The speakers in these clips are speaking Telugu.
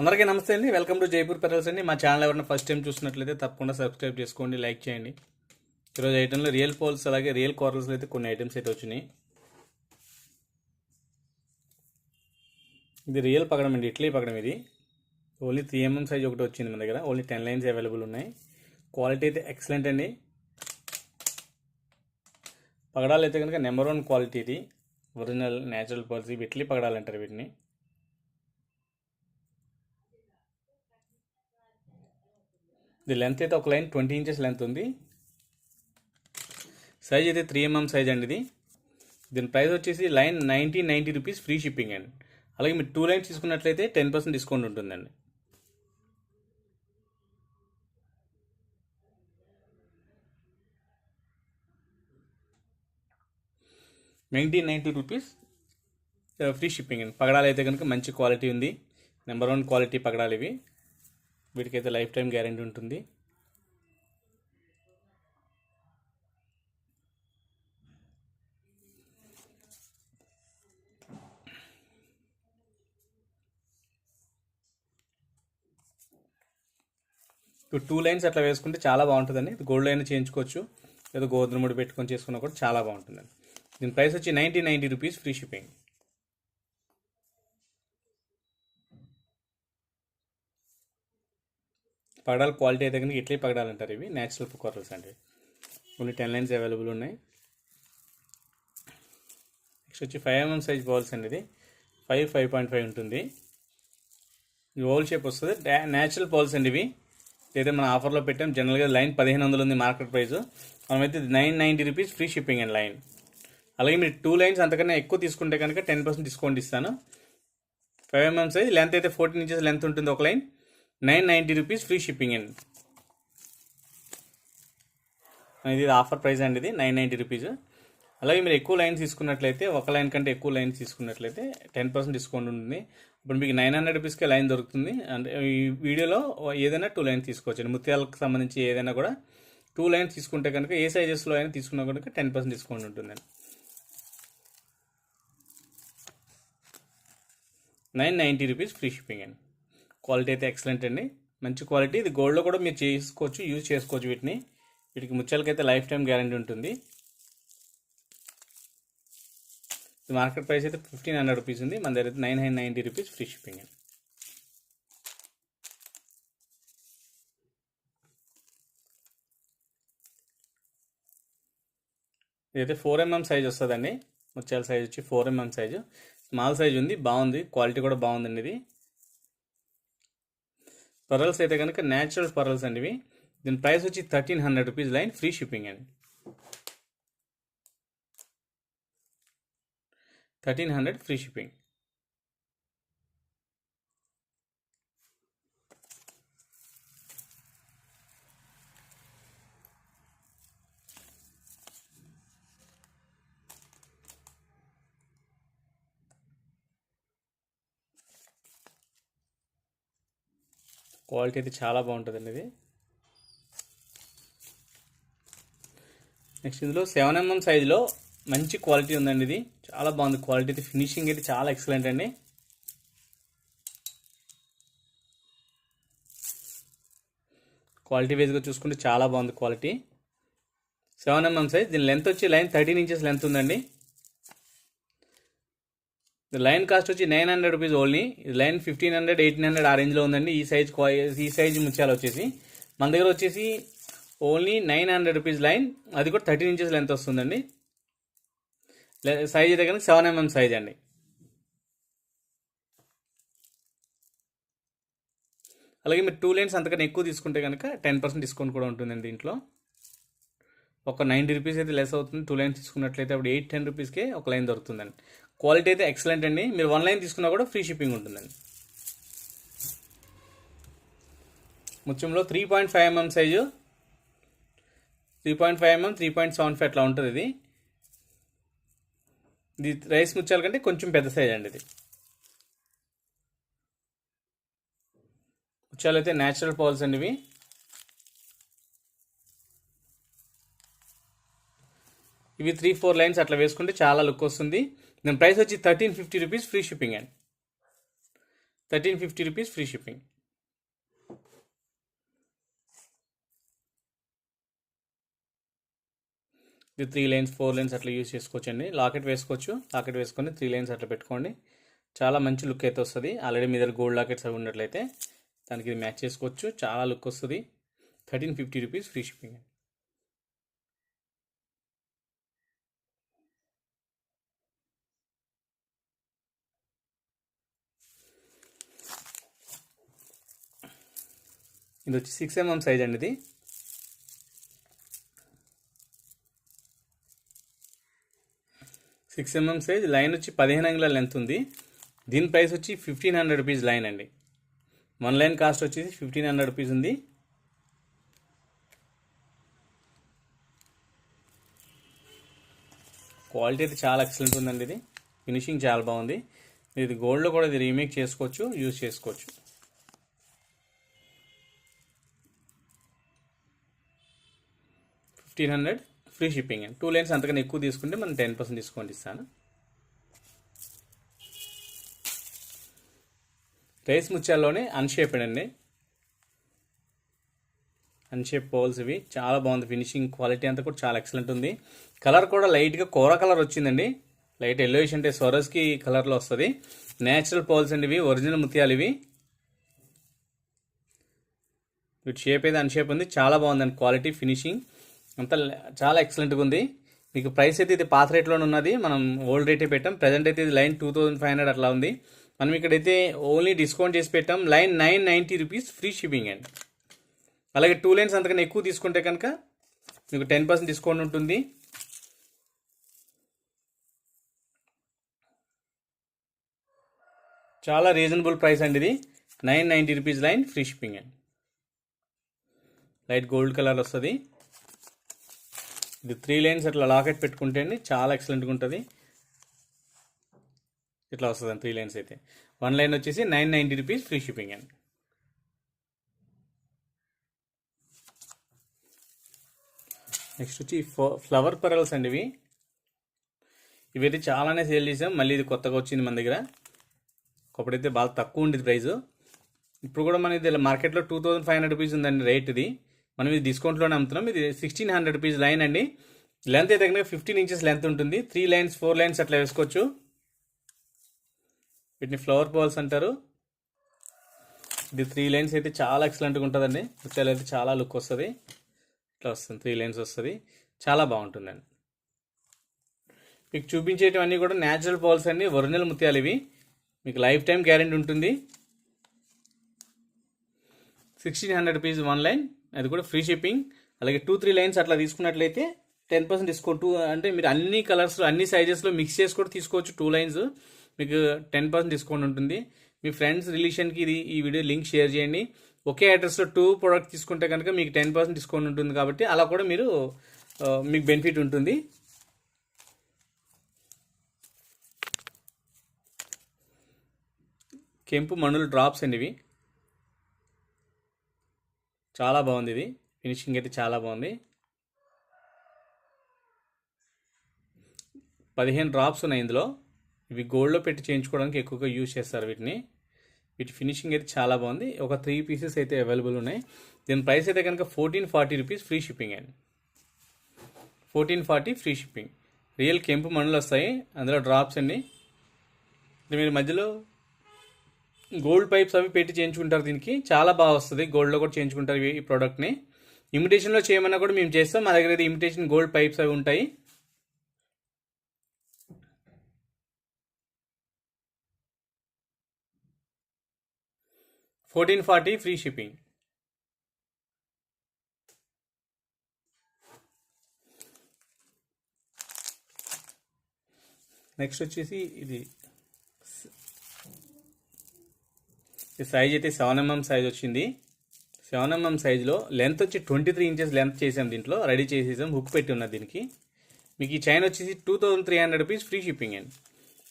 అందరికీ నమస్తే అండి. వెల్కమ్ టు జైపూర్ పెరల్స్ అండి. మా ఛానల్ ఎవరైనా ఫస్ట్ టైం చూసినట్లయితే తప్పకుండా సబ్స్క్రైబ్ చేసుకోండి లైక్ చేయండి. ఈరోజు ఐటెంలో రియల్ పోల్స్ అలాగే రియల్ కార్నర్స్లో అయితే కొన్ని ఐటమ్స్ అయితే వచ్చినాయి. ఇది రియల్ పగడం అండి ఇట్లీ పగడం ఇది. ఓన్లీ త్రీ ఎంఎం సైజ్ ఒకటి వచ్చింది మన దగ్గర. ఓన్లీ టెన్ లైన్స్ అవైలబుల్ ఉన్నాయి. క్వాలిటీ అయితే ఎక్సలెంట్ అండి. పగడాలు అయితే కనుక నెంబర్ వన్ క్వాలిటీ ఇది. ఒరిజినల్ న్యాచురల్ పర్స్ ఇవి ఇట్లీ పగడాలు అంటారు వీటిని. ఇది లెంత్ అయితే ఒక లైన్ ట్వంటీ ఇంచెస్ లెంత్ ఉంది. సైజ్ అయితే త్రీ ఎంఎం సైజ్ అండి ఇది. దీని ప్రైస్ వచ్చేసి line ninety ninety rupees free shipping అండి. అలాగే మీరు టూ లైన్స్ తీసుకున్నట్లయితే టెన్ పర్సెంట్ డిస్కౌంట్ ఉంటుందండి. Nineteen ninety rupees free shipping అండి. పగడాలు అయితే కనుక మంచి క్వాలిటీ ఉంది. నెంబర్ వన్ క్వాలిటీ పగడాలు ఇవి. వీటికైతే లైఫ్ టైం గ్యారంటీ ఉంటుంది. ఇప్పుడు టూ లైన్స్ అట్లా వేసుకుంటే చాలా బాగుంటుందండి. ఇది గోల్డ్ లైన్ చేయించుకోవచ్చు. లేదా గోధుమ ముడి పెట్టుకొని చేసుకున్నా కూడా చాలా బాగుంటుందండి. దీని ప్రైస్ వచ్చి ninety ninety rupees free shipping పగడాల క్వాలిటీ అయితే కనుక ఇట్లే పగడాలంటారు ఇవి. న్యాచురల్ కుక్కర్స్ అండి. ఓన్లీ టెన్ లైన్స్ అవైలబుల్ ఉన్నాయి. నెక్స్ట్ వచ్చి five M M size balls అండి ఇది. ఫైవ్ ఫైవ్ పాయింట్ ఫైవ్ ఉంటుంది. ఇది షేప్ వస్తుంది. న్యాచురల్ బౌల్స్ అండి ఇవి. ఇదైతే మనం ఆఫర్లో పెట్టాం. జనరల్గా లైన్ పదిహేను వందలు ఉంది మార్కెట్ ప్రైస్ మనమైతే nine ninety rupees free shipping and line అలాగే మీరు టూ లైన్స్ అంతకన్నా ఎక్కువ తీసుకుంటే కనుక టెన్ పర్సెంట్ డిస్కౌంట్ ఇస్తాను. Five M M size length అయితే ఫోర్టీన్ ఇంచెస్ లెంత్ ఉంటుంది ఒక line nine ninety rupees free shipping అండి. ఇది ఆఫర్ ప్రైస్ అండి ఇది నైన్ నైంటీ రూపీస్. అలాగే మీరు ఎక్కువ లైన్స్ తీసుకున్నట్లయితే ఒక లైన్ కంటే ఎక్కువ లైన్స్ తీసుకున్నట్లయితే టెన్ పర్సెంట్ డిస్కౌంట్ ఉంటుంది. ఇప్పుడు మీకు నైన్ హండ్రెడ్ రూపీస్కే లైన్ దొరుకుతుంది. అంటే ఈ వీడియోలో ఏదైనా టూ లైన్స్ తీసుకోవచ్చు. ముత్యాలకు సంబంధించి ఏదైనా కూడా టూ లైన్స్ తీసుకుంటే కనుక ఏ సైజెస్లో అయినా తీసుకున్నా కనుక టెన్ పర్సెంట్ డిస్కౌంట్ ఉంటుందండి nine ninety rupees free shipping అండి. క్వాలిటీ అయితే ఎక్సలెంట్ అండి. మంచి క్వాలిటీ. ఇది గోల్డ్లో కూడా మీరు చేసుకోవచ్చు యూజ్ చేసుకోవచ్చు వీటిని. వీటికి ముత్యాలకైతే లైఫ్ టైం గ్యారంటీ ఉంటుంది. ఇది మార్కెట్ ప్రైస్ అయితే ఫిఫ్టీన్ హండ్రెడ్ రూపీస్ ఉంది. మన దగ్గర nine hundred ninety rupees free shipping అండి. ఇదైతే ఫోర్ ఎంఎం సైజ్ వస్తుందండి. ముత్యాల సైజ్ వచ్చి four M M size. Small size ఉంది బాగుంది. క్వాలిటీ కూడా బాగుందండి ఇది. పరల్స్ అయితే కనుక న్యాచురల్ పరల్స్ అండి ఇవి. దీని ప్రైస్ వచ్చి thirteen hundred rupees line free shipping అండి. Thirteen hundred free shipping quality అయితే చాలా బాగుంటుందండి ఇది. నెక్స్ట్ ఇందులో సెవెన్ ఎంఎం సైజులో మంచి క్వాలిటీ ఉందండి ఇది. చాలా బాగుంది. క్వాలిటీ అయితే ఫినిషింగ్ అయితే చాలా ఎక్సలెంట్ అండి. క్వాలిటీ వైజ్గా చూసుకుంటే చాలా బాగుంది quality. Seven M M size దీని లెంత్ వచ్చి లైన్ థర్టీన్ ఇంచెస్ లెంత్ ఉందండి. లైన్ కాస్ట్ వచ్చి nine hundred rupees only line fifteen hundred eighteen hundred ఆ రేంజ్లో ఉందండి. ఈ సైజ్ ఈ సైజ్ ముత్యాలు వచ్చేసి. మన దగ్గర వచ్చేసి only nine hundred rupees line అది కూడా థర్టీన్ ఇంచెస్ లెంత్ వస్తుందండి. సైజ్ అయితే కనుక సెవెన్ ఎంఎం సైజ్ అండి. అలాగే మీరు టూ లైన్స్ అంతకన్నా ఎక్కువ తీసుకుంటే కనుక టెన్ పర్సెంట్ డిస్కౌంట్ కూడా ఉంటుందండి దీంట్లో. ఒక నైంటీ రూపీస్ అయితే లెస్ అవుతుంది. టూ లైన్స్ తీసుకున్నట్లయితే అప్పుడు ఎయిట్ టెన్ రూపీస్కే ఒక లైన్ దొరుకుతుందండి. క్వాలిటీ అయితే ఎక్సలెంట్ అండి. మీరు వన్ లైన్ తీసుకున్నా కూడా ఫ్రీ షిప్పింగ్ ఉంటుందండి. ముత్యంలో three point five M M size three point five M M three point seven five అట్లా ఉంటుంది ఇది. ఇది రైస్ ముత్యాల కంటే కొంచెం పెద్ద సైజ్ అండి ఇది. ముత్యాలు అయితే న్యాచురల్ పాల్స్ అండి ఇవి. ఇవి త్రీ ఫోర్ లైన్స్ అట్లా వేసుకుంటే చాలా లుక్ వస్తుంది. దాని ప్రైస్ వచ్చి thirteen fifty rupees free shipping అండి thirteen fifty rupees free shipping ఇది త్రీ లైన్స్ ఫోర్ లైన్స్ అట్లా యూస్ చేసుకోవచ్చండి. లాకెట్ వేసుకోవచ్చు. లాకెట్ వేసుకొని త్రీ లైన్స్ అట్లా పెట్టుకోండి. చాలా మంచి లుక్ అయితే వస్తుంది. ఆల్రెడీ మీ దగ్గర గోల్డ్ లాకెట్స్ అవి ఉన్నట్లయితే దానికి ఇది మ్యాచ్ చేసుకోవచ్చు. చాలా లుక్ వస్తుంది. Thirteen fifty rupees free shipping ఇది వచ్చి సిక్స్ ఎంఎం సైజ్ అండి ఇది. సిక్స్ ఎంఎం సైజ్ లైన్ వచ్చి పదిహేను అంగుళాల లెంత్ ఉంది. దీని ప్రైస్ వచ్చి ఫిఫ్టీన్ హండ్రెడ్ రూపీస్ లైన్ అండి. వన్ లైన్ కాస్ట్ వచ్చేసి ఫిఫ్టీన్ హండ్రెడ్ రూపీస్ ఉంది. క్వాలిటీ అయితే చాలా ఎక్సలెంట్ ఉందండి ఇది. ఫినిషింగ్ చాలా బాగుంది. ఇది గోల్డ్లో కూడా ఇది రీమేక్ చేసుకోవచ్చు యూజ్ చేసుకోవచ్చు. ఫిఫ్టీన్ హండ్రెడ్ ఫ్రీ షిప్పింగ్ అండి. టూ లైన్స్ అంతకన్నా ఎక్కువ తీసుకుంటే మనం టెన్ పర్సెంట్ డిస్కౌంట్ ఇస్తాను. రైస్ ముత్యాల్లోనే అన్షేప్డ్ అండి. అన్షేప్ పోల్స్ ఇవి. చాలా బాగుంది. ఫినిషింగ్ క్వాలిటీ అంతా కూడా చాలా ఎక్సలెంట్ ఉంది. కలర్ కూడా లైట్గా కూర కలర్ వచ్చిందండి. లైట్ ఎల్లోయిష్ అంటే సొరస్కి కలర్లో వస్తుంది. నేచురల్ పోల్స్ అండి ఇవి. ఒరిజినల్ ముత్యాలు ఇవి. వీటి షేప్ అయితే అన్షేప్ ఉంది. చాలా బాగుందండి క్వాలిటీ ఫినిషింగ్ అంత చాలా ఎక్సలెంట్గా ఉంది. మీకు ప్రైస్ అయితే ఇది పాత రేట్లోనే ఉన్నది. మనం ఓల్డ్ రేటే పెట్టాం. ప్రజెంట్ అయితే ఇది line two thousand five hundred అట్లా ఉంది. మనం ఇక్కడైతే ఓన్లీ డిస్కౌంట్ చేసి పెట్టాం. Line nine ninety rupees free shipping అండి. అలాగే టూ లైన్స్ అంతకన్నా ఎక్కువ తీసుకుంటే కనుక మీకు టెన్ పర్సెంట్ డిస్కౌంట్ ఉంటుంది. చాలా రీజనబుల్ ప్రైస్ అండి ఇది. Nine ninety rupees line free shipping అండి. లైట్ గోల్డ్ కలర్ వస్తుంది. ఇది త్రీ లైన్స్ అట్లా లాకెట్ పెట్టుకుంటే అండి చాలా ఎక్సలెంట్గా ఉంటుంది. ఇట్లా వస్తుంది త్రీ లైన్స్ అయితే. వన్ లైన్ వచ్చేసి nine ninety rupees free shipping అండి. నెక్స్ట్ వచ్చి ఫ్లవర్ పెరల్స్ అండి ఇవి. ఇవైతే చాలానే సేల్ చేసాం. మళ్ళీ ఇది కొత్తగా వచ్చింది మన దగ్గర. ఒకప్పుడైతే బాగా తక్కువ ఉండేది ప్రైస్. ఇప్పుడు కూడా మన ఇది మార్కెట్లో two thousand five hundred rupees ఉందండి రేట్ ఇది. మనం ఇది డిస్కౌంట్లోనే అమ్ముతున్నాం. ఇది సిక్స్టీన్ హండ్రెడ్ రూపీస్ లైన్ అండి. లెంత్ అయితే కనుక ఫిఫ్టీన్ ఇంచెస్ లెంత్ ఉంటుంది. త్రీ లైన్స్ ఫోర్ లైన్స్ అట్లా వేసుకోవచ్చు. వీటిని ఫ్లవర్ బాల్స్ అంటారు. ఇది త్రీ లైన్స్ అయితే చాలా ఎక్సలెంట్గా ఉంటుందండి. ముత్యాలు అయితే చాలా లుక్ వస్తుంది. ఇట్లా వస్తుంది. త్రీ లైన్స్ వస్తుంది. చాలా బాగుంటుందండి. మీకు చూపించేటివన్నీ కూడా న్యాచురల్ బాల్స్ అండి. ఒరిజినల్ ముత్యాలు ఇవి. మీకు లైఫ్ టైం గ్యారెంటీ ఉంటుంది. Sixteen hundred rupees one line అది కూడా ఫ్రీ షిప్పింగ్ అలాగే టూ త్రీ లైన్స్ అట్లా తీసుకున్నట్లయితే టెన్ పర్సెంట్ డిస్కౌంట్ టూ అంటే మీరు అన్ని కలర్స్ అన్ని సైజెస్లో మిక్స్ చేసి కూడా తీసుకోవచ్చు టూ లైన్స్ మీకు టెన్ పర్సెంట్ డిస్కౌంట్ ఉంటుంది. మీ ఫ్రెండ్స్ రిలేషన్కి ఇది ఈ వీడియో లింక్ షేర్ చేయండి. ఒకే అడ్రస్లో టూ ప్రోడక్ట్ తీసుకుంటే కనుక మీకు టెన్ పర్సెంట్ డిస్కౌంట్ ఉంటుంది కాబట్టి అలా కూడా మీరు మీకు బెనిఫిట్ ఉంటుంది. కెంపు మణులు డ్రాప్స్ అండి ఇవి. చాలా బాగుంది ఇది ఫినిషింగ్ అయితే చాలా బాగుంది. పదిహేను డ్రాప్స్ ఉన్నాయి ఇందులో. ఇవి గోల్డ్లో పెట్టి చేయించుకోవడానికి ఎక్కువగా యూజ్ చేస్తారు వీటిని. వీటి ఫినిషింగ్ అయితే చాలా బాగుంది. ఒక త్రీ పీసెస్ అయితే అవైలబుల్ ఉన్నాయి. దీని ప్రైస్ అయితే కనుక fourteen forty rupees free shipping అండి. Fourteen forty free shipping. Real కెంపు మణులు వస్తాయి. అందులో డ్రాప్స్ అండి. మీరు మధ్యలో గోల్డ్ పైప్స్ అవి పెట్టి చేయించుకుంటారు దీనికి. చాలా బాగా వస్తుంది. గోల్డ్లో కూడా చేయించుకుంటారు ఈ ప్రోడక్ట్ని ఇమిటేషన్లో చేయమన్నా కూడా మేము చేస్తాం. మా దగ్గర అయితే ఇమిటేషన్ గోల్డ్ పైప్స్ అవి ఉంటాయి. Fourteen forty free shipping. Next వచ్చేసి ఇది ఈ సైజ్ అయితే సెవెన్ ఎంఎం సైజ్ వచ్చింది. సెవెన్ ఎంఎం సైజులో లెంత్ వచ్చి ట్వంటీ త్రీ ఇంచెస్ లెంత్ చేసాం దీంట్లో. రెడీ చేసేసాం. హుక్ పెట్టి ఉన్నది దీనికి. మీకు ఈ చైన్ వచ్చేసి two thousand three hundred rupees free shipping అండి.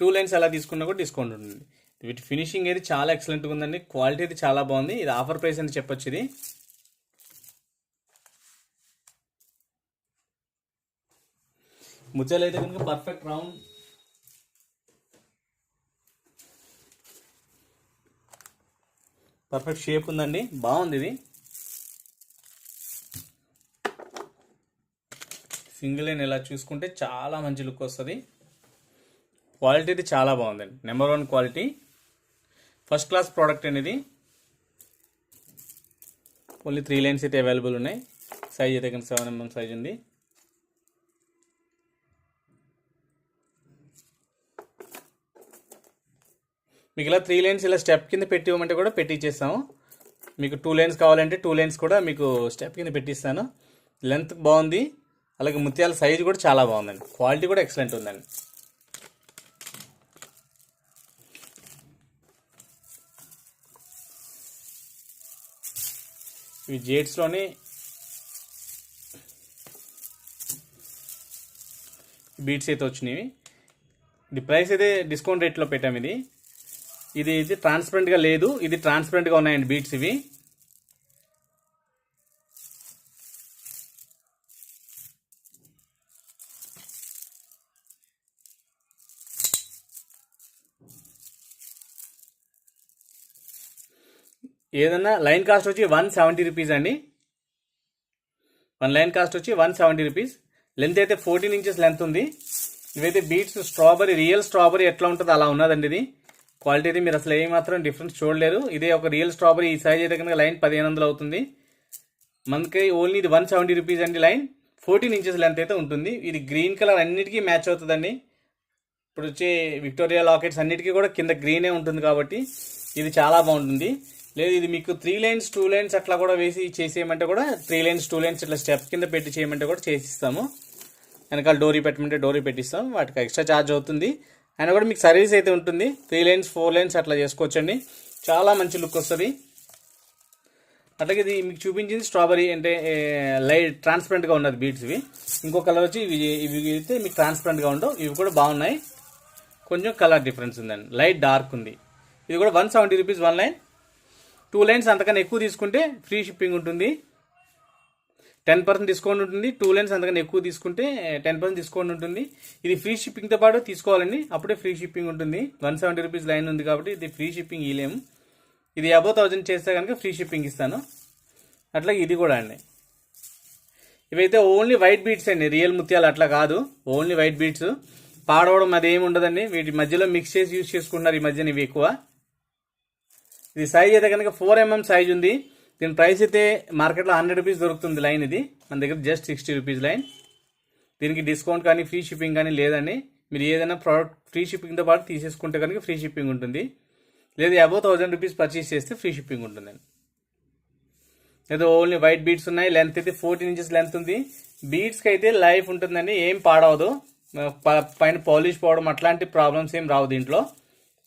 టూ లైన్స్ అలా తీసుకున్నా కూడా డిస్కౌంట్ ఉంటుంది. వీటి ఫినిషింగ్ అయితే చాలా ఎక్సలెంట్గా ఉందండి. క్వాలిటీ అయితే చాలా బాగుంది. ఇది ఆఫర్ ప్రైస్ అని చెప్పొచ్చు ఇది. ముత్యాలు అయితే కనుక పర్ఫెక్ట్ రౌండ్ పర్ఫెక్ట్ షేప్ ఉందండి. బాగుంది ఇది. సింగిల్ లైన్ ఇలా చూసుకుంటే చాలా మంచి లుక్ వస్తుంది. క్వాలిటీ అయితే చాలా బాగుందండి. Number one quality. First class product అనేది ఓన్లీ త్రీ లైన్స్ అయితే అవైలబుల్ ఉన్నాయి. సైజ్ అయితే కనుక సెవెన్ ఎంఎం సైజ్ ఉంది. మీకు ఇలా త్రీ లైన్స్ ఇలా స్టెప్ కింద పెట్టి ఇవ్వమంటే కూడా పెట్టిచ్చేస్తాము మీకు టూ లైన్స్ కావాలంటే టూ లైన్స్ కూడా మీకు స్టెప్ కింద పెట్టిస్తాను. లెంత్ బాగుంది. అలాగే ముత్యాల సైజు కూడా చాలా బాగుందండి. క్వాలిటీ కూడా ఎక్సలెంట్ ఉందండి. ఇవి జేట్స్లోని బీట్స్ అయితే వచ్చినాయి ఇది ప్రైస్ అయితే డిస్కౌంట్ రేట్లో పెట్టాము ఇది. ఇది ఇది ట్రాన్స్పరెంట్గా లేదు. ఇది ట్రాన్స్పరెంట్గా ఉన్నాయండి బీట్స్ ఇవి. ఏదన్నా లైన్ కాస్ట్ వచ్చి వన్ సెవెంటీ రూపీస్ అండి. వన్ లైన్ కాస్ట్ వచ్చి వన్ సెవెంటీ రూపీస్. లెంత్ అయితే ఫోర్టీన్ ఇంచెస్ లెంత్ ఉంది. ఇవైతే బీట్స్ స్ట్రాబెరీ రియల్ స్ట్రాబెరీ ఎట్లా ఉంటుందో అలా ఉన్నదండి ఇది. క్వాలిటీ అయితే మీరు అసలు ఏమాత్రం డిఫరెన్స్ చూడలేరు. ఇదే ఒక రియల్ స్ట్రాబెరీ ఈ సైజ్ అయితే కనుక లైన్ పదిహేను వందలు అవుతుంది. మనకి ఓన్లీ ఇది వన్ సెవెంటీ రూపీస్ అండి లైన్. ఫోర్టీన్ ఇంచెస్ లెంత్ అయితే ఉంటుంది. ఇది గ్రీన్ కలర్ అన్నిటికీ మ్యాచ్ అవుతుందండి. ఇప్పుడు వచ్చే విక్టోరియా లాకెట్స్ అన్నిటికీ కూడా కింద గ్రీనే ఉంటుంది కాబట్టి ఇది చాలా బాగుంటుంది. లేదు ఇది మీకు త్రీ లైన్స్ టూ లైన్స్ అట్లా కూడా వేసి చేసేయమంటే కూడా త్రీ లైన్స్ టూ లైన్స్ ఇట్లా స్టెప్ కింద పెట్టి చేయమంటే కూడా చేసిస్తాము. వెనకాల డోరీ పెట్టమంటే డోరీ పెట్టిస్తాం. వాటికి ఎక్స్ట్రా ఛార్జ్ అవుతుంది. అయినా కూడా మీకు సర్వీస్ అయితే ఉంటుంది. త్రీ లైన్స్ ఫోర్ లైన్స్ అట్లా చేసుకోవచ్చండి. చాలా మంచి లుక్ వస్తుంది. అట్లాగే ఇది మీకు చూపించింది స్ట్రాబెరీ అంటే లైట్ ట్రాన్స్పరెంట్గా ఉన్నది బీట్స్ ఇవి. ఇంకో కలర్ వచ్చి ఇవి ఇవి అయితే మీకు ట్రాన్స్పరెంట్గా ఉండవు. ఇవి కూడా బాగున్నాయి. కొంచెం కలర్ డిఫరెన్స్ ఉందండి. లైట్ డార్క్ ఉంది. ఇది కూడా one seventy rupees one line. Two lines అంతకన్నా ఎక్కువ తీసుకుంటే ఫ్రీ షిప్పింగ్ ఉంటుంది. టెన్ పర్సెంట్ డిస్కౌంట్ ఉంటుంది. టూ లైన్స్ అంతకన్నా ఎక్కువ తీసుకుంటే టెన్ పర్సెంట్ డిస్కౌంట్ ఉంటుంది. ఇది ఫ్రీ షిప్పింగ్తో పాటు తీసుకోవాలండి. అప్పుడే ఫ్రీ షిప్పింగ్ ఉంటుంది. వన్ సెవెంటీ రూపీస్ లైన్ ఉంది కాబట్టి ఇది ఫ్రీ షిప్పింగ్ ఇవ్వలేము ఇది అబౌ థౌజండ్ చేస్తే కనుక ఫ్రీ షిప్పింగ్ ఇస్తాను. అట్లాగే ఇది కూడా అండి. ఇవైతే ఓన్లీ వైట్ బీట్స్ అండి. రియల్ ముత్యాలు అట్లా కాదు. ఓన్లీ వైట్ బీట్స్ పాడవడం అది ఏమి ఉండదండి. వీటి మధ్యలో మిక్స్ చేసి యూజ్ చేసుకుంటున్నారు ఈ మధ్యన ఇవి ఎక్కువ. ఇది సైజ్ అయితే కనుక ఫోర్ ఎంఎం సైజ్ ఉంది. దీని ప్రైస్ అయితే మార్కెట్లో హండ్రెడ్ రూపీస్ దొరుకుతుంది లైన్ ఇది. మన దగ్గర జస్ట్ సిక్స్టీ రూపీస్ లైన్. దీనికి డిస్కౌంట్ కానీ ఫ్రీ షిప్పింగ్ కానీ లేదండి. మీరు ఏదైనా ప్రోడక్ట్ ఫ్రీ షిప్పింగ్తో పాటు తీసేసుకుంటే కనుక ఫ్రీ షిప్పింగ్ ఉంటుంది. లేదు అబౌవ్ థౌజండ్ రూపీస్ పర్చేస్ చేస్తే ఫ్రీ షిప్పింగ్ ఉంటుందండి లేదా ఓన్లీ వైట్ బీట్స్ ఉన్నాయి. లెంత్ అయితే ఫోర్టీన్ ఇంచెస్ లెంత్ ఉంది. బీట్స్కి అయితే లైఫ్ ఉంటుందండి. ఏం పాడవదు. ప- పైన పాలిష్ పోవడం అట్లాంటి ప్రాబ్లమ్స్ ఏం రావు దీంట్లో.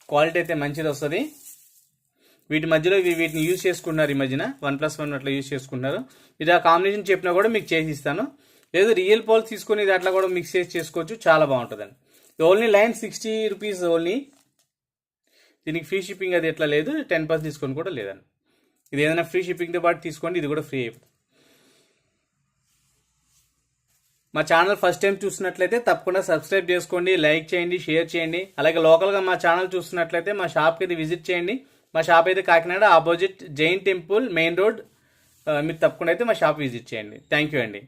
క్వాలిటీ అయితే మంచిది వస్తుంది. వీటి మధ్యలో వీటిని యూజ్ చేసుకున్నారు ఈ మధ్యన. వన్ ప్లస్ వన్ అట్లా యూజ్ చేసుకుంటున్నారు. ఇది ఆ కాంబినేషన్ చెప్పినా కూడా మీకు చేసి ఇస్తాను. లేదు రియల్ పోల్ తీసుకొని ఇది అట్లా కూడా మిక్స్ చేసి చేసుకోవచ్చు. చాలా బాగుంటుందండి. Only line sixty rupees only దీనికి ఫ్రీ షిప్పింగ్ అది ఎట్లా లేదు. టెన్ పర్సెంట్ తీసుకొని కూడా లేదండి. ఇది ఏదైనా ఫ్రీ షిప్పింగ్తో పాటు తీసుకోండి ఇది కూడా ఫ్రీ అయిపోతుంది. మా ఛానల్ ఫస్ట్ టైం చూసినట్లయితే తప్పకుండా సబ్స్క్రైబ్ చేసుకోండి లైక్ చేయండి షేర్ చేయండి. అలాగే లోకల్గా మా ఛానల్ చూస్తున్నట్లయితే మా షాప్కి ఇది విజిట్ చేయండి. మా షాప్ అయితే Kakinada opposite Jain temple main road మీరు తప్పకుండా అయితే మా షాప్ విజిట్ చేయండి. థ్యాంక్ యూ అండి.